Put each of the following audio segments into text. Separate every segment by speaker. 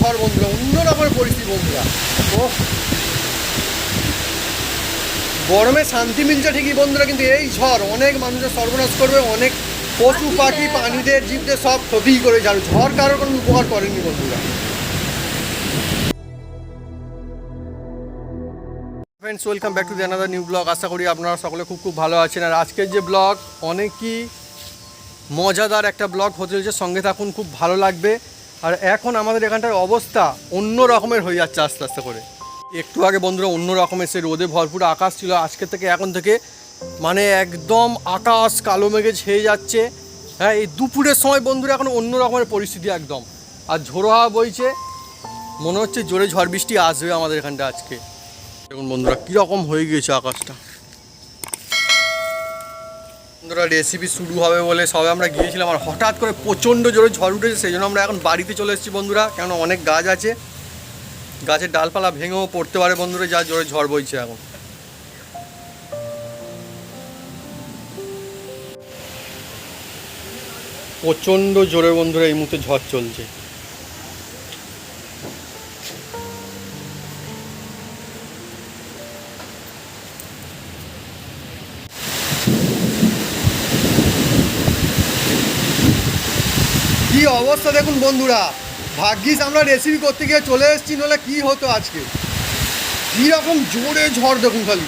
Speaker 1: ঝড় বন্ধুরা অন্য রকমের পরিস্থিতি বন্ধুরা। ও গরমে শান্তি মিলছে ঠিকই বন্ধুরা কিন্তু এই ঝড় অনেক মানুষের সর্বনাশ করবে অনেক পশু পাখি প্রাণীদের জীবদের সব ক্ষতি করে যাবে। ঝড় কারোর কোনো উপকার করেনি বন্ধুরা। Friends welcome back to the another new blog আশা করি আপনারা সকলে খুব খুব ভালো আছেন। আর আজকের যে ব্লগ অনেকই মজাদার একটা ব্লগ হতে চলেছে। সঙ্গে থাকুন খুব ভালো লাগবে। আর এখন আমাদের এখানটার অবস্থা অন্য রকমের হয়ে যাচ্ছে আস্তে আস্তে করে। একটু আগে বন্ধুরা অন্য রকমের সে রোদে ভরপুর আকাশ ছিল, আজকে থেকে এখন থেকে মানে একদম আকাশ কালো মেঘে ছেয়ে যাচ্ছে। হ্যাঁ এই দুপুরের সময় বন্ধুরা এখন অন্য রকমের পরিস্থিতি একদম। আর ঝোড়ো হাওয়া বইছে, মনে হচ্ছে জোরে ঝড় বৃষ্টি আসবে আমাদের এখানটা আজকে। দেখুন বন্ধুরা, কীরকম হয়ে গিয়েছে আকাশটা। বন্ধুরা রেসিপি শুরু হবে বলে সবে আমরা গিয়েছিলাম আর হঠাৎ করে প্রচণ্ড জোরে ঝড় উঠেছে, সেই জন্য আমরা এখন বাড়িতে চলে এসেছি বন্ধুরা। কেন অনেক গাছ আছে। গাছের ডালপালা ভেঙেও পড়তে পারে বন্ধুরা, যা জোরে ঝড় বইছে এখন। প্রচণ্ড জোরে বন্ধুরা এই মুহূর্তে ঝড় চলছে। কি অবস্থা দেখুন বন্ধুরা। ভাগ্যিস আমরা রেসিপি করতে গিয়ে চলে এসেছি, নাহলে কি হতো আজকে? কীরকম জোরে ঝড় দেখুন খালি।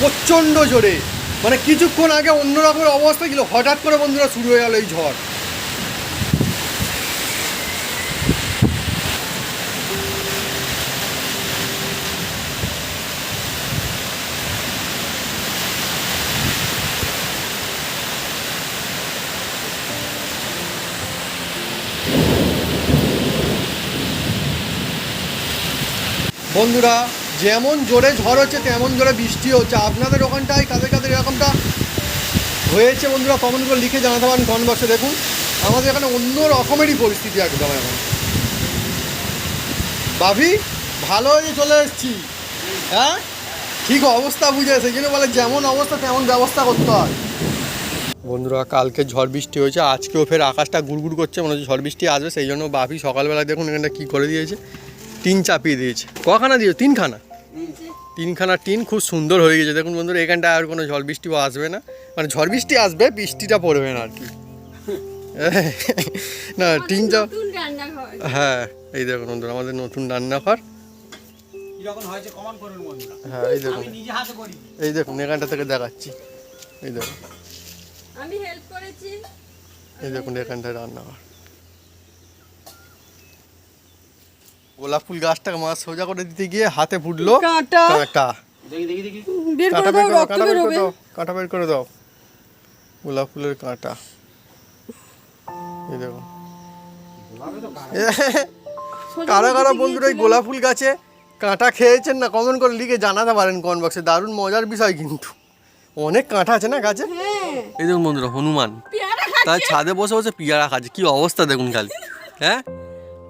Speaker 1: প্রচণ্ড জোরে। মানে কিছুক্ষণ আগে অন্য রকমের অবস্থা ছিল, হঠাৎ করে বন্ধুরা শুরু হয়ে গেল এই ঝড়। বন্ধুরা যেমন জোরে ঝড় হচ্ছে, তেমন জোরে বৃষ্টি হচ্ছে। আপনাদের ওখানটায় কাদের কাদের এরকমটা হয়েছে বন্ধুরা কমেন্ট করে লিখে জানাতে পারেন কমেন্ট বক্সে দেখুন। আমাদের এখানে অন্য রকমেরই পরিস্থিতি একদম এখন। ভাবি ভালো হয়ে চলে এসেছি। হ্যাঁ? ঠিক অবস্থা বুঝে, সেই জন্য বলে যেমন অবস্থা, তেমন ব্যবস্থা করতে হয়। বন্ধুরা, কালকে ঝড় বৃষ্টি হয়েছে, আজকেও ফের আকাশটা গুড়গুড় করছে, মনে হচ্ছে ঝড় বৃষ্টি আসবে, সেই জন্য বাপি সকালবেলা দেখুন এখানটা কী করে দিয়েছে। টিন চাপিয়ে দিয়েছে। কখানা দিয়েছে? তিনখানা। তিনখানা টিন খুব সুন্দর হয়ে গেছে। দেখুন বন্ধুরা এখানটায় আর কোনো ঝড় বৃষ্টিও আসবে না। মানে ঝড় বৃষ্টি আসবে বৃষ্টিটা পড়বে না আর কি। না টিন
Speaker 2: রান্নাঘর।
Speaker 1: হ্যাঁ এই দেখুন বন্ধুরা আমাদের নতুন রান্নাঘর। হ্যাঁ এই দেখুন।
Speaker 3: আমি নিজে হাতে করি।
Speaker 1: এই দেখুন এখানটা থেকে দেখাচ্ছি। এই দেখুন।
Speaker 2: আমি
Speaker 1: এই দেখুন এখানটায় রান্নাঘর। গোলাপ ফুল গাছটাকে মাছ সোজা করে দিতে গিয়ে হাতে ফুটলো।
Speaker 2: কাঁটা।
Speaker 1: কাঁটা
Speaker 3: দেখি দেখি দেখি।
Speaker 2: বের করে দাও রক্ত
Speaker 1: বের করে দাও কাঁটা বের করে দাও। গোলাপ ফুলের কাঁটা। এই দেখুন কারা কারা বন্ধুরা এই গোলাপ ফুল গাছে কাঁটা খেয়েছেন না কমেন্ট করে লিখে জানাতে পারেন কমেন্ট বক্সে। দারুণ মজার বিষয় কিন্তু। অনেক কাঁটা আছে না গাছে?
Speaker 2: হ্যাঁ।
Speaker 1: এই দেখুন বন্ধুরা হনুমান।
Speaker 2: পেয়ারা
Speaker 1: তার ছাদে বসে বসে পিয়ারা খাচ্ছে। কি অবস্থা দেখুন খালি। হ্যাঁ?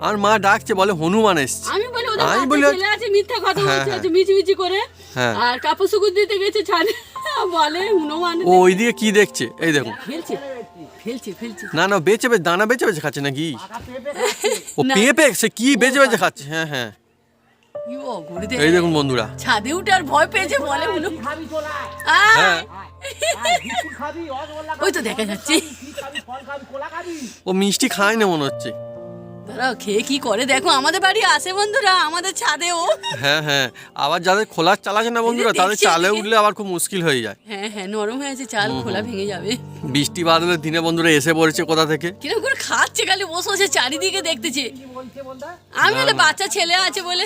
Speaker 1: আর মা ডাকছে বলে হনুমান এসছে।
Speaker 2: আমি বলি ওদের
Speaker 1: আমি বলি
Speaker 2: ছেলে আছে মিথ্যা কথা
Speaker 1: হ্যাঁ,
Speaker 2: বলছে
Speaker 1: হ্যাঁ।
Speaker 2: আছে মিচি মিচি করে।
Speaker 1: হ্যাঁ।
Speaker 2: আর কাপড় দিতে গেছে ছাদে। বলে হনুমান
Speaker 1: ও ওইদিকে কি দেখছে? এই দেখুন
Speaker 2: ফেলছে ফেলছে ফেলছে
Speaker 1: না না বেচে বেচে দানা বেচে বেচে খাচ্ছে নাকি? ও। পেঁপে সে কি বেচে বেচে খাচ্ছে? হ্যাঁ হ্যাঁ। এই দেখুন বন্ধুরা।
Speaker 2: ছাদে উঠে আর ভয় পেয়েছে বলে
Speaker 1: হ্যাঁ।
Speaker 3: রসগোল্লা
Speaker 2: ওই তো দেখা যাচ্ছে।
Speaker 1: ও মিষ্টি খায় না মনে হচ্ছে।
Speaker 2: দাঁড়াও খেয়ে কি করে? দেখো আমাদের বাড়ি আসে বন্ধুরা আমাদের ছাদেও
Speaker 1: হ্যাঁ হ্যাঁ আবার যাদের খোলার চাল আছে না বন্ধুরা তাদের চালে উঠলে আবার খুব মুশকিল হয়ে যায়।
Speaker 2: হ্যাঁ হ্যাঁ নরম হয়ে আছে চাল খোলা ভেঙে যাবে।
Speaker 1: বৃষ্টি বাদলের দিনে বন্ধুরা এসে পড়েছে কোথা থেকে?
Speaker 2: কীরকম করে খাচ্ছে খালি বসে বসে চারিদিকে দেখতেছে। আমি বলে বাচ্চা ছেলে আছে বলে।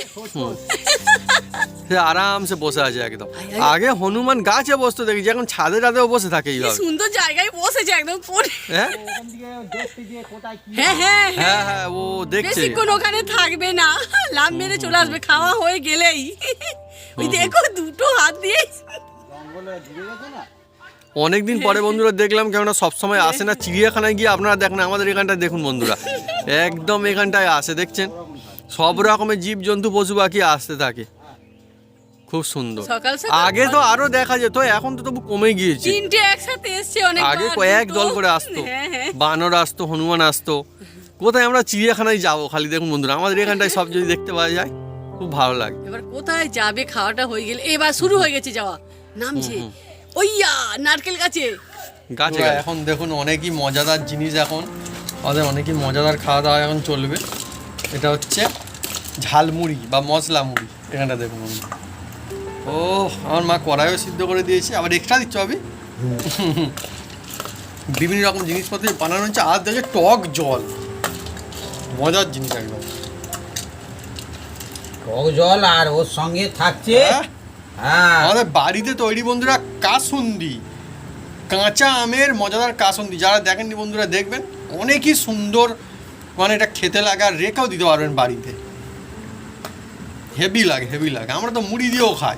Speaker 1: সে আরামসে বসে আছে একদম। আগে হনুমান গাছে বসতো দেখি এখন ছাদে ছাদেও বসে থাকে
Speaker 2: সুন্দর জায়গায় বসেছে একদম
Speaker 1: হ্যাঁ
Speaker 2: হ্যাঁ হ্যাঁ? হ্যাঁ।
Speaker 1: হ্যাঁ হ্যাঁ ও দেখছে।
Speaker 2: বেশিক্ষণ ওখানে থাকবে না। লাভ মেরে চলে আসবে খাওয়া হয়ে গেলেই। ওই দেখো দুটো হাত দিয়ে।
Speaker 3: জঙ্গলে ঢুকে গেছে না
Speaker 1: অনেকদিন পরে বন্ধুরা দেখলাম কেননা সবসময় আসে না। চিড়িয়াখানায় গিয়ে আপনারা দেখেন আমাদের এখানটায় দেখুন বন্ধুরা। একদম এখানটায় আসে দেখছেন? সব রকমের জীব জন্তু পশু পাখি আসতে থাকে। খুব সুন্দর। আগে তো আরও দেখা যেত এখন তো তবু কমে গিয়েছে।
Speaker 2: তিনটে একসাথে এসছে অনেক
Speaker 1: আগে কয়েক দল করে আসতো।
Speaker 2: হ্যাঁ হ্যাঁ।
Speaker 1: বানর আসতো হনুমান আসতো। কোথায় আমরা চিড়িয়াখানায় যাব খালি দেখুন বন্ধুরা আমাদের এখানটায় সব যদি দেখতে পাওয়া যায় খুব ভালো লাগে।
Speaker 2: এবার কোথায় যাবে খাওয়াটা হয়ে গেলে? এবার শুরু হয়ে গেছে যাওয়া। নামছে। ওইয়া নারকেল গাছে।
Speaker 1: গাছে এখন দেখুন অনেকই মজাদার জিনিস এখন। আমাদের অনেকই মজাদার খাওয়া দাওয়া এখন চলবে। এটা হচ্ছে ঝালমুড়ি বা মশলা মুড়ি। এখানটা দেখুন বন্ধু। ও আমার মা কড়াইও সিদ্ধ করে দিয়েছে। আবার এক্সট্রা দিচ্ছ আমি বিভিন্ন রকম জিনিসপত্র বানানো হচ্ছে। আর দেখে টক জল। মজার জিনিস একদম।
Speaker 4: টক জল আর ওর সঙ্গে থাকছে
Speaker 1: হ্যাঁ?
Speaker 4: হ্যাঁ।
Speaker 1: আমাদের বাড়িতে তৈরি বন্ধুরা কাসুন্দি। কাঁচা আমের মজাদার কাসুন্দি। যারা দেখেননি বন্ধুরা দেখবেন অনেকই সুন্দর মানে এটা খেতে লাগে আর রেখেও দিতে পারবেন বাড়িতে। হেভি লাগে হেভি লাগে। আমরা তো মুড়ি দিয়েও খাই।